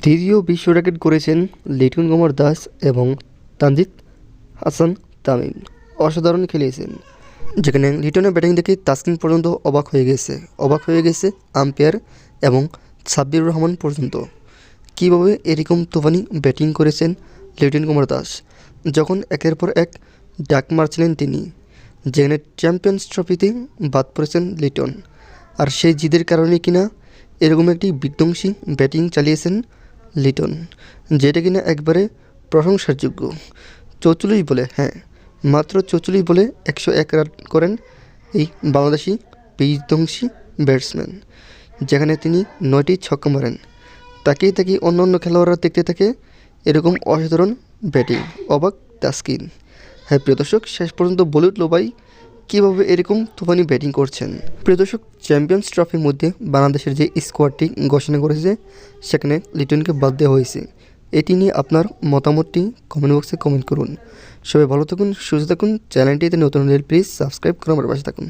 দ্বিতীয় বিশ্ব রেকর্ড করেছেন লিটন কুমার দাস এবং তানজিদ হাসান তামিম। অসাধারণ খেলিয়েছেন। যেখানে লিটনের ব্যাটিং দেখে তাসকিন পর্যন্ত অবাক হয়ে গেছে। অবাক হয়ে গেছে আম্পায়ার এবং সাব্বির রহমান পর্যন্ত। কীভাবে এরকম তুফানি ব্যাটিং করেছেন লিটন কুমার দাস? যখন একের পর এক ডাক মারছিলেন তিনি, যেখানে চ্যাম্পিয়ন্স ট্রফিতে বাদ পড়েছেন লিটন। আর সেই জিদের কারণে কিনা এরকম একটি বিধ্বংসী ব্যাটিং চালিয়েছেন লিটন, যেটা কিনা একবারে প্রশংসার যোগ্য চৌচল্লিশ বলে হ্যাঁ মাত্র চৌচল্লিশ বলে একশো এক রান করেন এই বাংলাদেশি বিধ্বংসী ব্যাটসম্যান, যেখানে তিনি নয়টি ছক্কা মারেন। তাকেই তাকে অন্য অন্য খেলোয়াড়রা দেখতে থাকে এরকম অসাধারণ ব্যাটিং। অবাক তাস্কিন। হ্যাঁ প্রিয় দর্শক, শেষ পর্যন্ত বলে উঠল কীভাবে এরকম তুফানি ব্যাটিং করছেন? প্রিয় দর্শক চ্যাম্পিয়ন্স ট্রফির মধ্যে বাংলাদেশের যে স্কোয়াডটি ঘোষণা করেছে, সেখানে লিটনকে বাদ দেওয়া হয়েছে। এটি নিয়ে আপনার মতামতটি কমেন্ট বক্সে কমেন্ট করুন। সবাই ভালো থাকুন, সুস্থ থাকুন চ্যানেলটিতে নতুন হলে প্লিজ সাবস্ক্রাইব করে আমার পাশে থাকুন।